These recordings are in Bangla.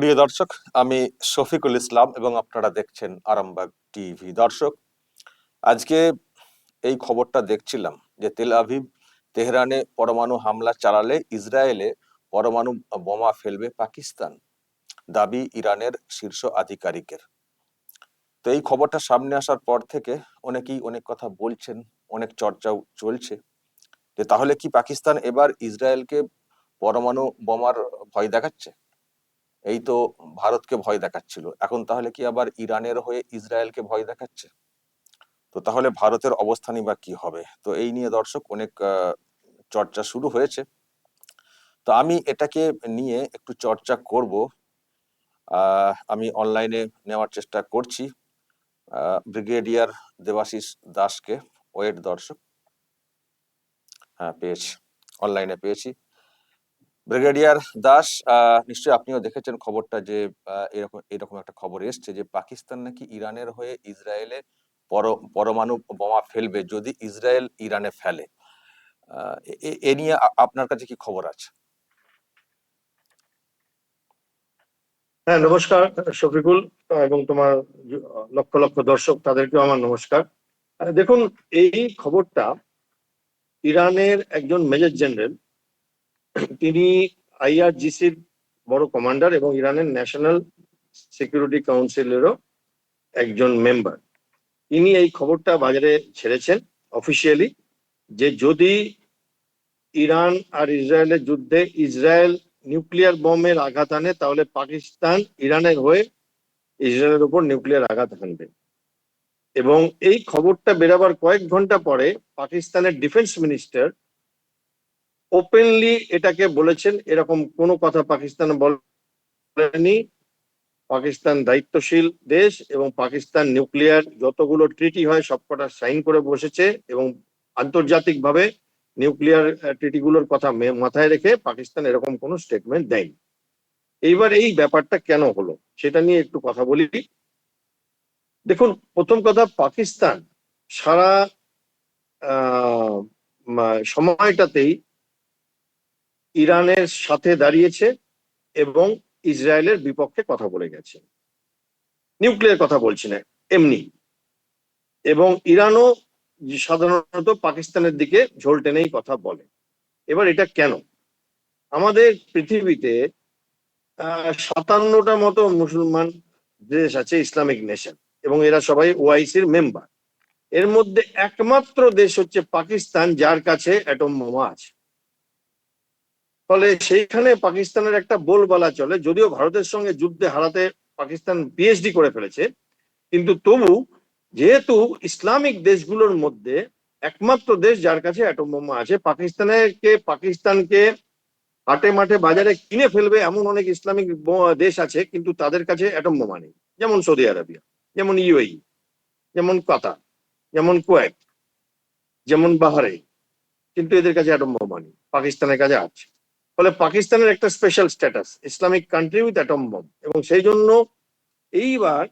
প্রিয় দর্শক, আমি শফিকুল ইসলাম এবং আপনারা দেখছেন আরামবাগ টিভি। দর্শক, আজকে এই খবরটা দেখছিলাম যে তেল আভিভ তেহরানে পরমাণু হামলা চালালে ইসরায়েলে পরমাণু বোমা ফেলবে পাকিস্তান, দাবি ইরানের শীর্ষ আধিকারিকের। তো এই খবরটা সামনে আসার পর থেকে অনেকেই অনেক কথা বলছেন, অনেক চর্চাও চলছে। যে তাহলে কি পাকিস্তান এবার ইসরায়েলকে পরমাণু বোমার ভয় দেখাচ্ছে? এই তো ভারতকে ভয় দেখাচ্ছিল। এখন তাহলে কি আবার ইরানের হয়ে ইসরায়েলকে ভয় দেখাচ্ছে? তো তাহলে ভারতের অবস্থানই বা কি হবে? তো এই নিয়ে দর্শক অনেক চর্চা শুরু হয়েছে। তো আমি এটাকে নিয়ে একটু চর্চা করব। আমি অনলাইনে নেওয়ার চেষ্টা করছি। ব্রিগেডিয়ার দেবাশিস দাসকে। ওয়েট দর্শক। হ্যাঁ পেয়েছি। অনলাইনে পেয়েছি। ব্রিগেডিয়ার দাস নিশ্চয়ই আপনিও দেখেছেন খবরটা যে এরকম এরকম একটা খবর এসছে যে, পাকিস্তান নাকি ইরানের হয়ে ইসরায়েলে পর- পরমাণু বোমা ফেলবে যদি ইসরায়েল ইরানে ফেলে। এ নিয়ে আপনার কাছে কি খবর আছে? হ্যাঁ নমস্কার শফিকুল এবং তোমার লক্ষ লক্ষ দর্শক, তাদেরকেও আমার নমস্কার। দেখুন, এই খবরটা ইরানের একজন মেজর জেনারেল তিনি আইআরজিসির বড় কমান্ডার এবং ইরানের ন্যাশনাল সিকিউরিটি কাউন্সিলেরও একজন মেম্বার তিনি এই খবরটা বাজারে ছেড়েছেন অফিসিয়ালি যে যদি ইরান আর ইসরায়েলের যুদ্ধে ইসরায়েল নিউক্লিয়ার বোমের আঘাত আনে, তাহলে পাকিস্তান ইরানের হয়ে ইসরায়েলের উপর নিউক্লিয়ার আঘাত হানবে। এবং এই খবরটা বেরাবার কয়েক ঘণ্টা পরে পাকিস্তানের ডিফেন্স মিনিস্টার ওপেনলি এটাকে বলেছেন, এরকম কোনো কথা পাকিস্তান বলেনি। পাকিস্তান দায়িত্বশীল দেশ এবং পাকিস্তান নিউক্লিয়ার যতগুলো ট্রিটি হয়, সবকটা সাইন করে বসেছে এবং আন্তর্জাতিকভাবে নিউক্লিয়ার ট্রিটিগুলোর কথা মাথায় রেখে পাকিস্তান এরকম কোনো স্টেটমেন্ট দেয়নি। এইবার এই ব্যাপারটা কেন হলো, সেটা নিয়ে একটু কথা বলি। দেখুন, প্রথম কথা, পাকিস্তান সারা সময়টাতেই ইরানের সাথে দাঁড়িয়েছে এবং ইসরায়েলের বিপক্ষে কথা বলে গেছে। নিউক্লিয়ার কথা বলছি না, এমনি। এবং ইরানও সাধারণত পাকিস্তানের দিকে ঝোল টেনেই কথা বলে। এবার এটা কেন? আমাদের পৃথিবীতে সাতান্নটা মতো মুসলমান দেশ আছে, ইসলামিক নেশন, এবং এরা সবাই ওআইসির মেম্বার। এর মধ্যে একমাত্র দেশ হচ্ছে পাকিস্তান, যার কাছে অ্যাটম বোমা আছে। ফলে সেইখানে পাকিস্তানের একটা বলবালা চলে, যদিও ভারতের সঙ্গে যুদ্ধে হারাতে পাকিস্তান পিএইচডি করে ফেলেছে। কিন্তু তবু যেহেতু ইসলামিক দেশগুলোর মধ্যে একমাত্র দেশ যার কাছে অ্যাটম বোমা আছে, পাকিস্তানেরকে, পাকিস্তানকে হাটে মাঠে বাজারে কিনে ফেলবে এমন অনেক ইসলামিক দেশ আছে, কিন্তু তাদের কাছে অ্যাটম বোমা নেই। যেমন সৌদি আরবিয়া, যেমন ইউএই যেমন কাতার, যেমন কুয়েত, যেমন বাহারে কিন্তু এদের কাছে অ্যাটম বোমা নেই, পাকিস্তানের কাছে আছে। ফলে পাকিস্তানের একটা special status Islamic country with atom bomb এবং সেই জন্য এইবার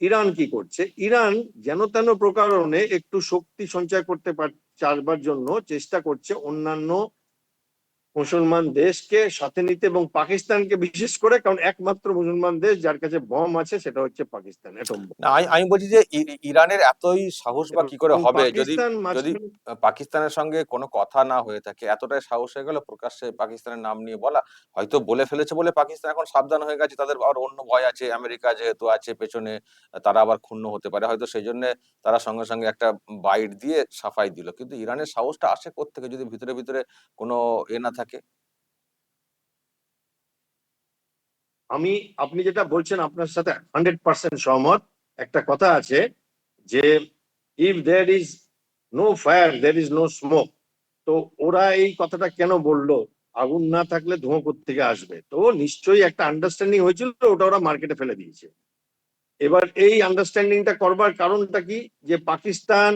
ইরান কি করছে? ইরান যেন তেন প্রকারণে একটু শক্তি সঞ্চয় করতে পার চারবার জন্য চেষ্টা করছে অন্যান্য মুসলমান দেশকে সাথে নিতে এবং পাকিস্তানকে বিশেষ করে কারণ একমাত্র মুসলমান দেশ যার কাছে বম আছে সেটা হচ্ছে পাকিস্তান আমি বলছি যে ইরানের এতই সাহস বা কি করে হবে যদি যদি পাকিস্তানের সঙ্গে কোনো কথা না হয়ে থাকে এতটাই সাহস হয়ে গেল প্রকাশ্যে পাকিস্তানের নাম নিয়ে বলা হয়তো বলে ফেলেছে বলে পাকিস্তান এখন সাবধান হয়ে গেছে তাদের আর অন্য ভয় আছে আমেরিকা যেহেতু আছে পেছনে তারা আবার ক্ষুণ্ণ হতে পারে হয়তো সেই জন্য তারা সঙ্গে সঙ্গে একটা বাইট দিয়ে সাফাই দিল কিন্তু ইরানের সাহসটা আসে থেকে যদি ভিতরে ভিতরে কোনো এ না থাকে আমি, আপনি যেটা বলছেন, আপনার সাথে হান্ড্রেড পার্সেন্ট সহমত। একটা কথা আছে যে if there is no fire there is no smoke তো ওরা এই কথাটা কেন বলল? আগুন না থাকলে ধোঁয়া থেকে আসবে? তো নিশ্চয়ই একটা আন্ডারস্ট্যান্ডিং হয়েছিল, ওটা ওরা মার্কেটে ফেলে দিয়েছে। এবার এই আন্ডারস্ট্যান্ডিংটা করবার কারণটা কি? যে পাকিস্তান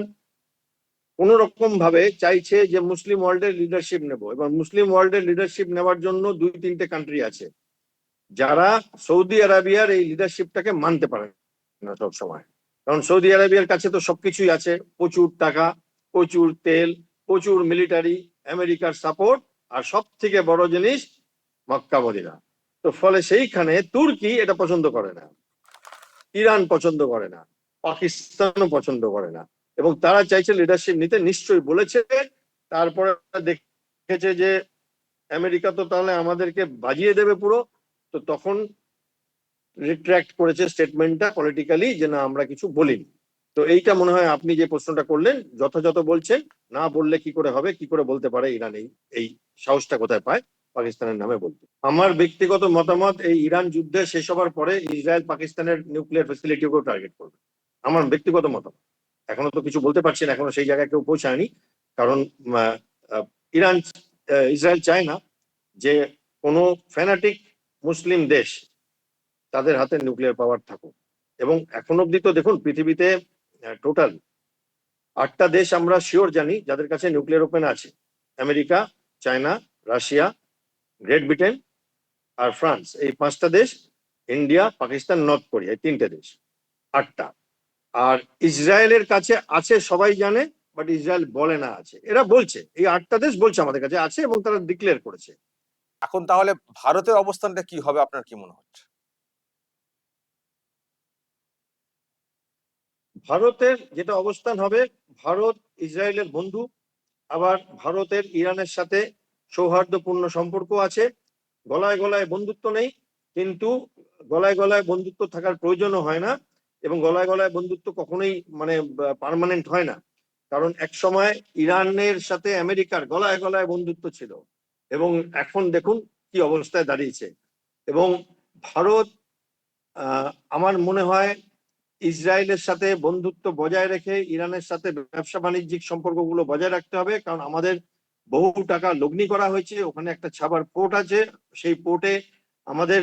কোন রকম ভাবে চাইছে যে মুসলিম ওয়ার্ল্ডের লিডারশিপ নেব। এবার মুসলিম ওয়ার্ল্ডের লিডারশিপ নেওয়ার জন্য দুই তিনটে কান্ট্রি আছে। যারা সৌদি আরাবিয়ার এই লিডারশিপটাকে মানতে পারে না সব সময় কারণ সৌদি আরাবিয়ার কাছে তো সবকিছুই আছে। প্রচুর টাকা, প্রচুর তেল, প্রচুর মিলিটারি আমেরিকার সাপোর্ট আর সব থেকে বড় জিনিস মক্কা মদিনা। তো ফলে সেইখানে তুর্কি এটা পছন্দ করে না। ইরান পছন্দ করে না। পাকিস্তানও পছন্দ করে না। এবং তারা চাইছে লিডারশিপ নিতে, নিশ্চয়ই বলেছে। তারপরে দেখেছে যে আমেরিকা তো তাহলে আমাদেরকে বাজিয়ে দেবে পুরো। তো তখন রিট্র্যাক্ট করেছে স্টেটমেন্টটা পলিটিক্যালি যে না, আমরা কিছু বলিনি। তো এইটা মনে হয় আপনি যে প্রশ্নটা করলেন, যথাযথ বলছেন, না বললে কি করে হবে, কি করে বলতে পারে ইরান এই এই সাহসটা কোথায় পায়? পাকিস্তানের নামে বলতে। আমার ব্যক্তিগত মতামত, এই ইরান যুদ্ধে শেষ হবার পরে ইসরায়েল পাকিস্তানের নিউক্লিয়ার ফেসিলিটিকেও টার্গেট করবে। আমার ব্যক্তিগত মতামত। এখনও তো কিছু বলতে পারছি না, এখনও সেই জায়গায় কেউ পৌঁছায়নি। কারণ ইরান ইসরায়েল চায় না যে কোনো ফ্যানাটিক মুসলিম দেশ তাদের হাতে নিউক্লিয়ার পাওয়ার থাকুক। এবং এখন অব্দি তো দেখুন, পৃথিবীতে টোটাল আটটা দেশ আমরা শিওর জানি যাদের কাছে নিউক্লিয়ার ওপেন আছে। America, China, Russia, Great Britain আর ফ্রান্স। এই পাঁচটা দেশ, ইন্ডিয়া, পাকিস্তান, নর্থ কোরিয়া, এই তিনটে দেশ। আটটা। আর ইসরায়েলের কাছে আছে সবাই জানে বাট ইসরায়েল বলে না আছে। এরা বলছে এই আটটা দেশ বলছে আমাদের কাছে আছে এবং তারা ডিক্লেয়ার করেছে। এখন তাহলে ভারতের অবস্থানটা কি হবে আপনার কি মনে হচ্ছে? ভারতের যেটা অবস্থান হবে ভারত ইসরায়েলের বন্ধু আবার ভারতের ইরানের সাথে সৌহার্দ্যপূর্ণ সম্পর্ক আছে। গলায় গলায় বন্ধুত্ব নেই কিন্তু গলায় গলায় বন্ধুত্ব থাকার প্রয়োজনও হয় না। এবং গলায় গলায় বন্ধুত্ব কখনোই মানে পার্মানেন্ট হয় না। কারণ এক সময় ইরানের সাথে আমেরিকার গলায় গলায় বন্ধুত্ব ছিল এবং এখন দেখুন কি অবস্থায় দাঁড়িয়েছে। এবং ভারত আমার মনে হয় ইসরায়েলের সাথে বন্ধুত্ব বজায় রেখে ইরানের সাথে ব্যবসা বাণিজ্যিক সম্পর্কগুলো বজায় রাখতে হবে। কারণ আমাদের বহু টাকা লগ্নি করা হয়েছে। ওখানে একটা ছাবার পোর্ট আছে। সেই পোর্টে আমাদের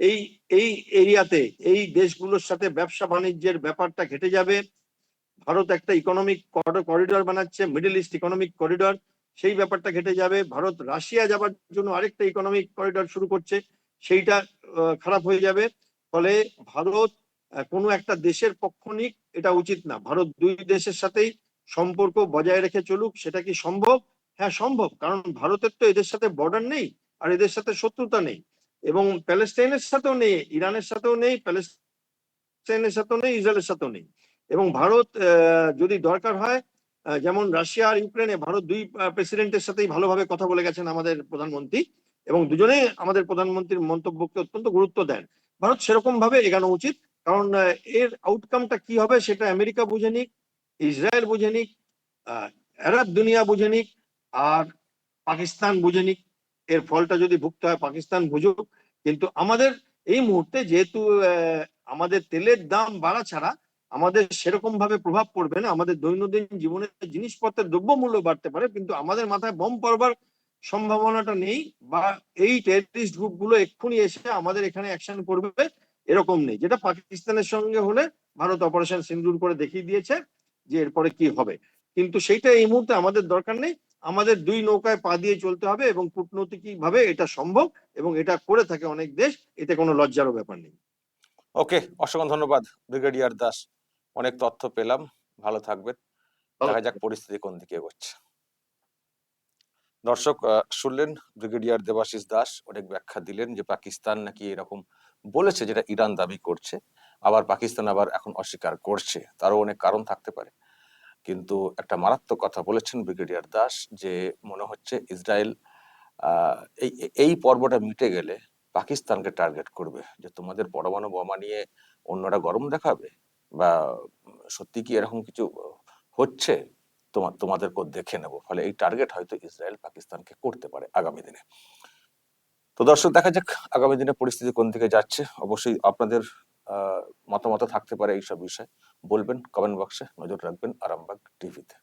এই এই এরিয়াতে, এই দেশগুলোর সাথে ব্যবসা বাণিজ্যের ব্যাপারটা ঘেটে যাবে। ভারত একটা ইকোনমিক করিডর বানাচ্ছে মিডল ইস্ট ইকোনমিক করিডর সেই ব্যাপারটা ঘেটে যাবে। ভারত রাশিয়া যাবার জন্য আরেকটা ইকোনমিক করিডর শুরু করছে, সেইটা খারাপ হয়ে যাবে। ফলে ভারত কোনো একটা দেশের পক্ষ নিক, এটা উচিত না। ভারত দুই দেশের সাথেই সম্পর্ক বজায় রেখে চলুক, সেটা কি সম্ভব? হ্যাঁ সম্ভব। কারণ ভারতের তো এদের সাথে বর্ডার নেই, আর এদের সাথে শত্রুতা নেই। এবং প্যালেস্টাইনের সাথেও নেই, ইরানের সাথেও নেই, প্যালেস্টাইনের সাথেও নেই, ইসরায়েলের সাথেও নেই। এবং ভারত যদি দরকার হয় যেমন রাশিয়া আর ইউক্রেনে, ভারত দুই প্রেসিডেন্টের সাথেই ভালোভাবে কথা বলে গেছেন আমাদের প্রধানমন্ত্রী এবং দুজনেই আমাদের প্রধানমন্ত্রীর মন্তব্যকে অত্যন্ত গুরুত্ব দেন। ভারত সেরকম ভাবে এগানো উচিত, কারণ এর আউটকামটা কি হবে সেটা আমেরিকা বুঝে নিক, ইসরায়েল বুঝে নিক আরব দুনিয়া বুঝে নিক, আর পাকিস্তান বুঝে নিক। এর ফলটা যদি ভুগতে হয়, পাকিস্তান বুঝুক। কিন্তু আমাদের এই মুহূর্তে যেহেতু আমাদের তেলের দাম বাড়া ছাড়া আমাদের সেরকম ভাবে প্রভাব পড়বে না, আমাদের দৈনন্দিন জীবনে জিনিসপত্রের দ্রব্যমূল্য বাড়তে পারে, কিন্তু আমাদের মাথায় বম পড়বার সম্ভাবনাটা নেই বা এই টেররিস্ট গ্রুপগুলো এক্ষুনি এসে আমাদের এখানে অ্যাকশন করবে, এরকম নেই। যেটা পাকিস্তানের সঙ্গে হলে ভারত অপারেশন সিন্দুর করে দেখিয়ে দিয়েছে যে এরপরে কি হবে। কিন্তু সেইটা এই মুহূর্তে আমাদের দরকার নেই। আমাদের দুই নৌকায় পা দিয়ে চলতে হবে এবং কূটনৈতিক ভাবে এটা সম্ভব এবং এটা করে থাকে অনেক দেশ এতে কোনো লজ্জারও ব্যাপার নেই। ওকে অসংখ্য ধন্যবাদ ব্রিগেডিয়ার দাস। অনেক তথ্য পেলাম ভালো থাকবেন। দেখা যাক পরিস্থিতি কোন দিকে এগোচ্ছে। দর্শক শুনলেন ব্রিগেডিয়ার দেবাশিস দাস অনেক ব্যাখ্যা দিলেন যে পাকিস্তান নাকি এরকম বলেছে যেটা ইরান দাবি করছে আবার পাকিস্তান আবার এখন অস্বীকার করছে। তারও অনেক কারণ থাকতে পারে। কিন্তু একটা মারাত্মক কথা বলেছেন ব্রিগেডিয়ার দাস যে মনে হচ্ছে ইসরায়েল এই এই পর্বটা মিটে গেলে পাকিস্তানকে টার্গেট করবে যে তোমাদের পরমাণু বোমা নিয়ে অন্যরা গরম দেখাবে বা সত্যি কি এরকম কিছু হচ্ছে? তোমার তোমাদেরকেও দেখে নেব। ফলে এই টার্গেট হয়তো ইসরায়েল পাকিস্তানকে করতে পারে আগামী দিনে। তো দর্শক, দেখা যাক আগামী দিনে পরিস্থিতি কোন দিকে যাচ্ছে। অবশ্যই আপনাদের মতামত থাকতে পারে এইসব বিষয়ে। বলবেন কমেন্ট বক্সে নজর রাখবেন আরামবাগ টিভিতে